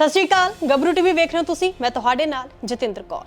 ਸਤਿ ਸ਼੍ਰੀ ਅਕਾਲ, ਗੱਭਰੂ ਟੀਵੀ ਵੇਖ ਰਹੇ ਹੋ ਤੁਸੀਂ, ਮੈਂ ਤੁਹਾਡੇ ਨਾਲ ਜਤਿੰਦਰ ਕੌਰ।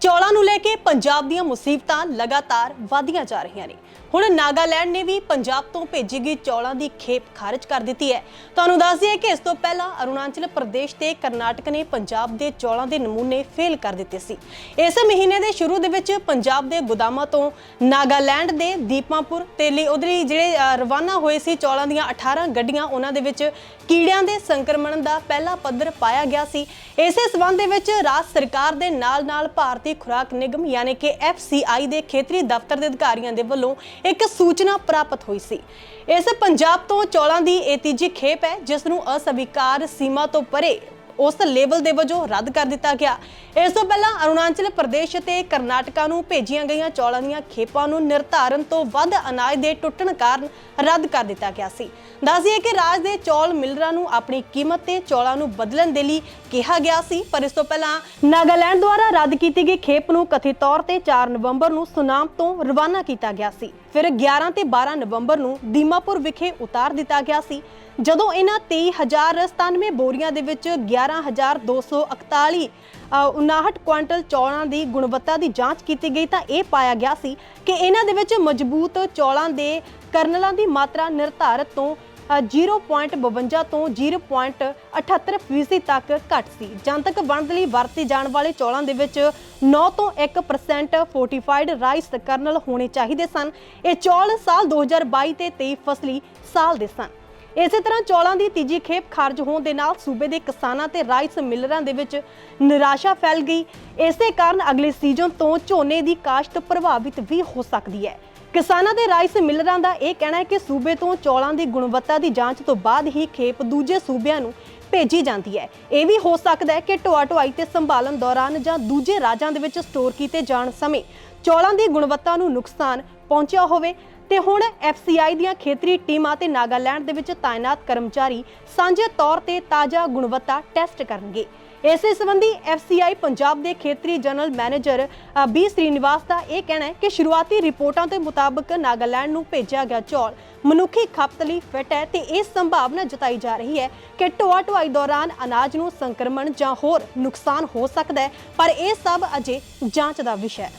ਚੌਲਾਂ ਨੂੰ ਲੈ ਕੇ ਪੰਜਾਬ ਦੀਆਂ ਮੁਸੀਬਤਾਂ ਲਗਾਤਾਰ ਵਧਦੀਆਂ ਜਾ ਰਹੀਆਂ ਨੇ। ਹੁਣ ਨਾਗਾਲੈਂਡ ਨੇ ਵੀ ਪੰਜਾਬ ਤੋਂ ਭੇਜੀ ਗਈ ਚੌਲਾਂ ਦੀ ਖੇਪ ਖਾਰਜ ਕਰ ਦਿੱਤੀ ਹੈ। ਤੁਹਾਨੂੰ ਦੱਸ ਦਈਏ ਕਿ ਇਸ ਤੋਂ ਪਹਿਲਾਂ ਅਰੁਣਾਚਲ ਪ੍ਰਦੇਸ਼ ਤੇ ਕਰਨਾਟਕ ਨੇ ਪੰਜਾਬ ਦੇ ਚੌਲਾਂ ਦੇ ਨਮੂਨੇ ਫੇਲ ਕਰ ਦਿੱਤੇ ਸੀ। ਇਸ ਮਹੀਨੇ ਦੇ ਸ਼ੁਰੂ ਦੇ ਵਿੱਚ ਪੰਜਾਬ ਦੇ ਗੋਦਾਮਾਂ ਤੋਂ ਨਾਗਾਲੈਂਡ ਦੇ ਦੀਪਾਪੁਰ ਤੇ ਉਧਰੀ ਜਿਹੜੇ ਰਵਾਨਾ ਹੋਏ ਸੀ ਚੌਲਾਂ ਦੀਆਂ 18 ਗੱਡੀਆਂ, ਉਹਨਾਂ ਦੇ ਵਿੱਚ ਕੀੜਿਆਂ ਦੇ ਸੰਕਰਮਣ ਦਾ ਪਹਿਲਾ ਪੱਧਰ ਪਾਇਆ ਗਿਆ ਸੀ। ਇਸੇ ਸਬੰਧ ਦੇ ਵਿੱਚ ਰਾਜ ਸਰਕਾਰ ਦੇ ਨਾਲ-ਨਾਲ ਭਾਰਤੀ ਖੁਰਾਕ ਨਿਗਮ, ਯਾਨੀ ਕਿ FCI ਦੇ ਖੇਤਰੀ ਦਫ਼ਤਰ ਦੇ ਅਧਿਕਾਰੀਆਂ ਦੇ ਵੱਲੋਂ ਇੱਕ ਸੂਚਨਾ ਪ੍ਰਾਪਤ ਹੋਈ ਸੀ। ਇਸ ਪੰਜਾਬ ਤੋਂ ਚੌਲਾਂ ਦੀ ਇਹ ਤੀਜੀ ਖੇਪ ਹੈ, ਜਿਸ ਨੂੰ ਅਸਵੀਕਾਰ ਸੀਮਾ ਤੋਂ ਪਰੇ ਉਸ ਲੈਵਲ ਦੇ ਵਜੋਂ ਰੱਦ ਕਰ ਦਿੱਤਾ ਗਿਆ। ਇਸ ਤੋਂ ਪਹਿਲਾਂ ਅਰੁਣਾਚਲ ਪ੍ਰਦੇਸ਼ ਅਤੇ ਕਰਨਾਟਕਾ ਨੂੰ ਭੇਜੀਆਂ ਗਈਆਂ ਚੌਲਾਂ ਦੀਆਂ ਖੇਪਾਂ ਨੂੰ ਨਿਰਧਾਰਨ ਤੋਂ ਵੱਧ ਅਨਾਜ ਦੇ ਟੁੱਟਣ ਕਾਰਨ ਰੱਦ ਕਰ ਦਿੱਤਾ ਗਿਆ ਸੀ। ਦੱਸਦੀਏ ਕਿ ਰਾਜ ਦੇ ਚੌਲ ਮਿਲਰਾਂ ਨੂੰ ਆਪਣੀ ਕੀਮਤ ਤੇ ਚੌਲਾਂ ਨੂੰ ਬਦਲਣ ਦੇ ਲਈ ਕਿਹਾ ਗਿਆ ਸੀ, ਪਰ ਇਸ ਤੋਂ ਪਹਿਲਾਂ ਨਾਗਾਲੈਂਡ ਦੁਆਰਾ ਰੱਦ ਕੀਤੀ ਗਈ ਖੇਪ ਨੂੰ ਕਥਿਤ ਤੌਰ ਤੇ 4 ਨਵੰਬਰ ਨੂੰ ਸੁਨਾਮ ਤੋਂ ਰਵਾਨਾ ਕੀਤਾ ਗਿਆ ਸੀ। ਫਿਰ 11 ਤੇ 12 ਨਵੰਬਰ ਨੂੰ ਦੀਮਾਪੁਰ ਵਿਖੇ ਉਤਾਰ ਦਿੱਤਾ ਗਿਆ ਸੀ, ਜਦੋਂ ਇਹਨਾਂ 23097 ਬੋਰੀਆਂ ਦੇ ਵਿੱਚ 11241 59 ਕੁਆਂਟਲ ਚੌਲਾਂ ਦੀ ਗੁਣਵੱਤਾ ਦੀ ਜਾਂਚ ਕੀਤੀ ਗਈ ਤਾਂ ਇਹ ਪਾਇਆ ਗਿਆ ਸੀ ਕਿ ਇਹਨਾਂ ਦੇ ਵਿੱਚ ਮਜ਼ਬੂਤ ਚੌਲਾਂ ਦੇ ਕਰਨਲਾਂ ਦੀ ਮਾਤਰਾ ਨਿਰਧਾਰਤ ਤੋਂ 0.52 ਤੋਂ 0.78 ਫੀਸਦੀ ਤੱਕ ਘੱਟ ਸੀ। ਜਨਤਕ ਵੰਡ ਲਈ ਵਰਤੇ ਜਾਣ ਵਾਲੇ ਚੌਲਾਂ ਦੇ ਵਿੱਚ 9 ਤੋਂ 1% ਫੋਰਟੀਫਾਈਡ ਰਾਈਸ ਕਰਨਲ ਹੋਣੇ ਚਾਹੀਦੇ ਸਨ। ਇਹ ਚੌਲ ਸਾਲ 2022 ਤੇ 23 ਫਸਲੀ ਸਾਲ ਦੇ ਸਨ। ਇਸੇ ਤਰ੍ਹਾਂ ਚੌਲਾਂ ਦੀ ਤੀਜੀ ਖੇਪ ਖਾਰਜ ਹੋਣ ਦੇ ਨਾਲ ਸੂਬੇ ਦੇ ਕਿਸਾਨਾਂ ਤੇ ਰਾਈਸ ਮਿਲਰਾਂ ਦੇ ਵਿੱਚ ਨਿਰਾਸ਼ਾ ਫੈਲ ਗਈ। ਇਸੇ ਕਾਰਨ ਅਗਲੇ ਸੀਜ਼ਨ ਤੋਂ ਝੋਨੇ ਦੀ ਕਾਸ਼ਤ ਪ੍ਰਭਾਵਿਤ ਵੀ ਹੋ ਸਕਦੀ ਹੈ। ਕਿਸਾਨਾਂ ਦੇ ਰਾਈਸ ਮਿਲਰਾਂ ਦਾ ਇਹ ਕਹਿਣਾ ਹੈ ਕਿ ਸੂਬੇ ਤੋਂ ਚੌਲਾਂ ਦੀ ਗੁਣਵੱਤਾ ਦੀ ਜਾਂਚ ਤੋਂ ਬਾਅਦ ਹੀ ਖੇਪ ਦੂਜੇ ਸੂਬਿਆਂ ਨੂੰ ਭੇਜੀ ਜਾਂਦੀ ਹੈ। ਇਹ ਵੀ ਹੋ ਸਕਦਾ ਹੈ ਕਿ ਢੋਆ ਢੁਆਈ ਤੇ ਸੰਭਾਲਣ ਦੌਰਾਨ ਜਾਂ ਦੂਜੇ ਰਾਜਾਂ ਦੇ ਵਿੱਚ ਸਟੋਰ ਕੀਤੇ ਜਾਣ ਸਮੇਂ ਚੌਲਾਂ ਦੀ ਗੁਣਵੱਤਾ ਨੂੰ ਨੁਕਸਾਨ ਪਹੁੰਚਿਆ ਹੋਵੇ। ਤੇ ਹੁਣ FCI ਦੀਆਂ ਖੇਤਰੀ ਟੀਮਾਂ ਤੇ ਨਾਗਾਲੈਂਡ ਦੇ ਵਿੱਚ ਤਾਇਨਾਤ ਕਰਮਚਾਰੀ ਸਾਂਝੇ ਤੌਰ ਤੇ ਤਾਜ਼ਾ ਗੁਣਵੱਤਾ ਟੈਸਟ ਕਰਨਗੇ। ਇਸੇ ਸੰਬੰਧੀ FCI ਪੰਜਾਬ ਦੇ ਖੇਤਰੀ ਜਨਰਲ ਮੈਨੇਜਰ ਬੀ ਸ੍ਰੀਨਿਵਾਸ ਦਾ ਇਹ ਕਹਿਣਾ ਹੈ ਕਿ ਸ਼ੁਰੂਆਤੀ ਰਿਪੋਰਟਾਂ ਦੇ ਮੁਤਾਬਕ ਨਾਗਾਲੈਂਡ ਨੂੰ ਭੇਜਿਆ ਗਿਆ ਚੌਲ। ਮਨੁੱਖੀ ਖਪਤ ਲਈ ਫਿੱਟ ਹੈ ਤੇ ਇਹ ਸੰਭਾਵਨਾ ਜਤਾਈ ਜਾ ਰਹੀ ਹੈ ਕਿ ਢੋਆ ਢੁਆਈ ਦੌਰਾਨ ਅਨਾਜ ਨੂੰ ਸੰਕਰਮਣ ਜਾਂ ਹੋਰ ਨੁਕਸਾਨ ਹੋ ਸਕਦਾ ਹੈ, ਪਰ ਇਹ ਸਭ ਅਜੇ ਜਾਂਚ ਦਾ ਵਿਸ਼ਾ ਹੈ।